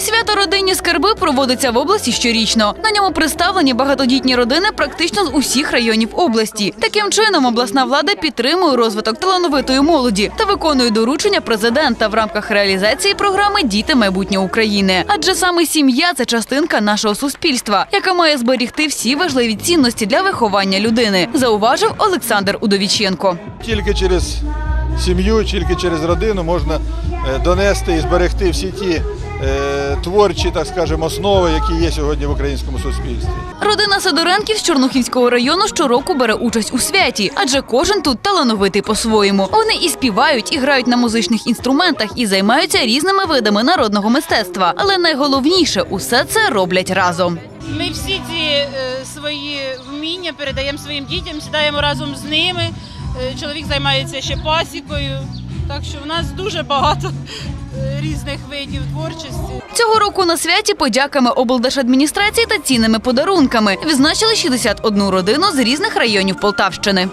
Свято родинні скарби проводиться в області щорічно. На ньому представлені багатодітні родини практично з усіх районів області. Таким чином, обласна влада підтримує розвиток талановитої молоді та виконує доручення президента в рамках реалізації програми Діти майбутнє України. Адже саме сім'я це частинка нашого суспільства, яка має зберігти всі важливі цінності для виховання людини, зауважив Олександр Удовіченко. Тільки через сім'ю, тільки через родину можна е, донести і зберегти всі ті е, творчі, так скажемо, основи, які є сьогодні в українському суспільстві. Родина Сидоренків з Чорнухівського району щороку бере участь у святі, адже кожен тут талановитий по-своєму. Вони і співають, і грають на музичних інструментах, і займаються різними видами народного мистецтва. Але найголовніше усе це роблять разом. Ми всі ці е, свої вміння передаємо своїм дітям, сідаємо разом з ними. Е, чоловік займається ще пасікою. Так що в нас дуже багато е, різних видів творчості. Цього року на святі подяками облдержадміністрації та цінними подарунками відзначили 61 родину з різних районів Полтавщини.